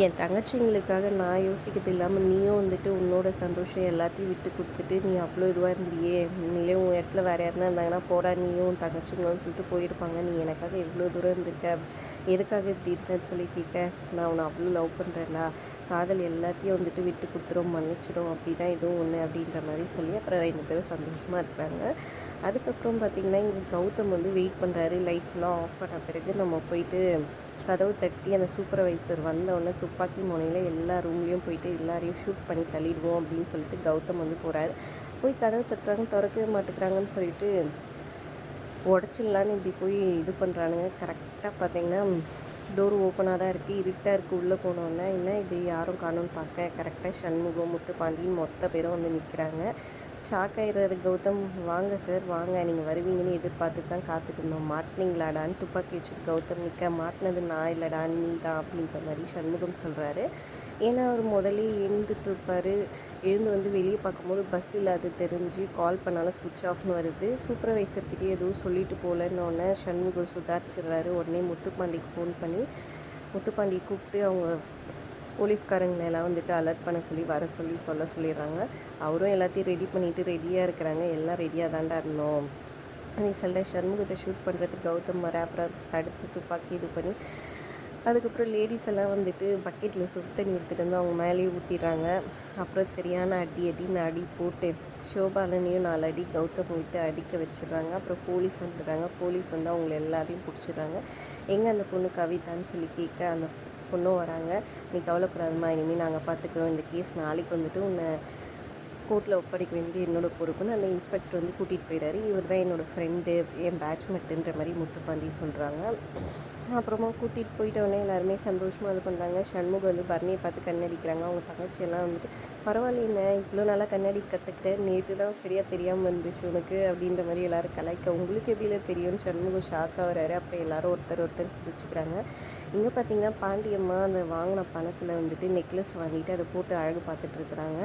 என் தங்கச்சிங்களுக்காக நான் யோசிக்கிறது இல்லாமல் நீயும் வந்துட்டு உன்னோட சந்தோஷம் எல்லாத்தையும் விட்டு கொடுத்துட்டு நீ அவ்வளோ இதுவாக இருந்தியே. உண்மையிலே உன் இடத்துல வேறு யாருனா இருந்தாங்கன்னா போடா நீயும் உன் தங்கச்சிங்களும் சொல்லிட்டு போயிருப்பாங்க. நீ எனக்காக எவ்வளோ தூரம் இருந்திருக்க? எதுக்காக இப்படி இருந்தேன்னு சொல்லி கேட்க நான் உன்னை அவ்வளோ லவ் பண்ணுறேன்டா காதல் எல்லாத்தையும் வந்துட்டு விட்டு கொடுத்துரும் மன்னிச்சிடும் அப்படி தான் எதுவும் ஒன்று அப்படின்ற மாதிரி சொல்லி அப்புறம் ரெண்டு பேரும் சந்தோஷமாக இருக்கிறாங்க அதுக்கப்புறம் பார்த்திங்கன்னா இங்கே கௌதம் வந்து வெயிட் பண்ணுறாரு லைட்ஸ்லாம் ஆஃப் பண்ண பிறகு நம்ம போயிட்டு கதவு தட்டி அந்த சூப்பர்வைசர் வந்தவுடனே துப்பாக்கி முனையில் எல்லா ரூம்லேயும் போயிட்டு எல்லாரையும் ஷூட் பண்ணி தள்ளிடுவோம் அப்படின்னு சொல்லிட்டு கௌதம் வந்து போகிறாரு போய் கதவு தட்டுறாங்க திறக்கவே மாட்டேங்கிறாங்கன்னு சொல்லிட்டு உடச்சிடலான்னு இப்படி போய் இது பண்ணுறானுங்க கரெக்டாக பார்த்தீங்கன்னா டோர் ஓப்பனாக தான் இருக்குது இருட்டாக இருக்குது உள்ளே போனோன்னே என்ன இது? யாரும் காணும்னு பார்க்க. கரெக்டாக சண்முகம் முத்துப்பாண்டின்னு மொத்த பேரும் வந்து நிற்கிறாங்க ஷாக் ஆகிறாரு கௌதம். வாங்க சார் வாங்க. நீங்கள் வருவீங்கன்னு எதிர்பார்த்து தான் காத்துட்டு இருந்தோம் மாட்டினீங்களாடான்னு துப்பாக்கி வச்சுட்டு கௌதம் நிற்க மாட்டினது நான் இல்லைடா நீ தான் அப்படின்ற மாதிரி சண்முகம் சொல்கிறாரு ஏன்னா அவர் முதல்ல எழுந்துட்டு இருப்பார் எழுந்து வந்து வெளியே பார்க்கும்போது பஸ் இல்லாத தெரிஞ்சு கால் பண்ணாலும் சுவிட்ச் ஆஃப்னு வருது. சூப்பர்வைசர்கிட்டே எதுவும் சொல்லிட்டு போகலன்னொடனே சண்முகம் சுதாரிச்சிடுறாரு. உடனே முத்துப்பாண்டிக்கு ஃபோன் பண்ணி முத்துப்பாண்டி கூப்பிட்டு அவங்க போலீஸ்காரங்களெல்லாம் வந்துட்டு அலர்ட் பண்ண சொல்லி வர சொல்லி சொல்ல சொல்லிடுறாங்க. அவரும் எல்லாத்தையும் ரெடி பண்ணிவிட்டு ரெடியாக இருக்கிறாங்க. எல்லாம் ரெடியாக தாண்டா இருந்தோம். அன்றைக்கி சொல்லிட்டு சண்முகத்தை ஷூட் பண்ணுறதுக்கு கௌதம் வர அப்புறம் தடுத்து துப்பாக்கி இது பண்ணி அதுக்கப்புறம் லேடிஸ் எல்லாம் வந்துட்டு பக்கெட்டில் சுடு தண்ணி எடுத்துகிட்டு வந்து அவங்க மேலேயே ஊற்றிடுறாங்க அப்புறம் சரியான அடி அடின்னு அடி போட்டு ஷோபாலனையும் நாலு அடி கௌதம் விட்டு அடிக்க வச்சிடுறாங்க. அப்புறம் போலீஸ் வந்துடுறாங்க. போலீஸ் வந்து அவங்கள எல்லாரையும் பிடிச்சிடுறாங்க. எங்கே அந்த பொண்ணு கவிதான்னு சொல்லி கேட்க அந்த பொண்ணும் வராங்க. நீ கவலைப்படாதம்மா. இனிமேல் நாங்கள் பார்த்துக்குறோம் இந்த கேஸ் நாளைக்கு வந்துட்டு உன்னை கோர்ட்டில் ஒப்படைக்க வேண்டியது என்னோட பொறுப்புன்னு அந்த இன்ஸ்பெக்டர் வந்து கூட்டிகிட்டு போயிடாரு இவர் தான் என்னோடய ஃப்ரெண்டு என் பேட்ச்மெட்டுன்ற மாதிரி முத்துப்பாண்டி சொல்கிறாங்க அப்புறமா கூட்டிகிட்டு போயிட்டவொடனே எல்லாருமே சந்தோஷமாக இது பண்ணுறாங்க சண்முகம் வந்து பரணியை பார்த்து கண்ணடிக்கிறாங்க. அவங்க தங்கச்சியெல்லாம் வந்துட்டு பரவாயில்ல இவ்வளோ நல்லா கண்ணாடி கற்றுக்கிட்டேன் நேற்று தான் சரியாக தெரியாமல் இருந்துச்சு உனக்கு அப்படின்ற மாதிரி எல்லோரும் கலாய்க்க உங்களுக்கு எப்படில தெரியும்னு சண்முகம் ஷாக்காக வராரு. அப்புறம் எல்லோரும் ஒருத்தர் ஒருத்தர் சிரிச்சுக்கிறாங்க. இங்கே பார்த்தீங்கன்னா பாண்டியம்மா அந்த வாங்கின பணத்தில் வந்துட்டு நெக்லஸ் வாங்கிட்டு அதை போட்டு அழகு பார்த்துட்ருக்குறாங்க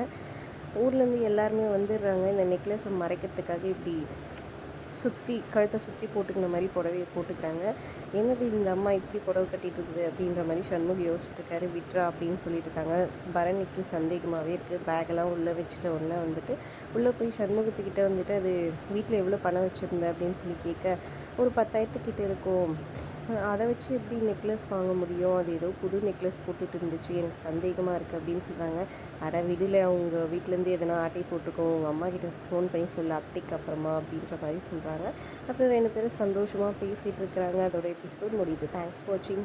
ஊர்லேருந்து எல்லாருமே வந்துடுறாங்க. இந்த நெக்லஸை மறைக்கிறதுக்காக இப்படி சுற்றி கழுத்தை சுற்றி போட்டுக்கிற மாதிரி புடவையை போட்டுக்கிறாங்க. என்னது இந்த அம்மா இப்படி புடவை கட்டிகிட்டு இருக்குது அப்படின்ற மாதிரி சண்முகம் யோசிச்சுட்ருக்காரு விட்ரா அப்படின்னு சொல்லிட்டு இருக்காங்க. பரணிக்கு சந்தேகமாகவே இருக்குது பேக்கெல்லாம் உள்ளே வச்சுட்ட உடனே வந்துட்டு உள்ளே போய் சண்முகத்துக்கிட்ட வந்துட்டு அது வீட்டில் எவ்வளோ பணம் வச்சுருந்த? அப்படின்னு சொல்லி கேட்க ஒரு பத்தாயிரத்துக்கிட்ட இருக்கும். அதை வச்சு எப்படி நெக்லஸ் வாங்க முடியும்? அது ஏதோ புது நெக்லஸ் போட்டுட்டு இருந்துச்சு. எனக்கு சந்தேகமாக இருக்குது அப்படின்னு சொல்கிறாங்க அட விடில் அவங்க வீட்டிலேருந்து எதனா ஆட்டை போட்டிருக்கோம். உங்கள் அம்மா கிட்ட ஃபோன் பண்ணி சொல்ல அத்தைக்கு அப்புறமா அப்படின்ற மாதிரி சொல்கிறாங்க அப்புறம் ரெண்டு பேரும் சந்தோஷமாக பேசிகிட்டு இருக்கிறாங்க. அதோட எபிசோட் முடியுது. தேங்க்ஸ் ஃபார் வாட்சிங்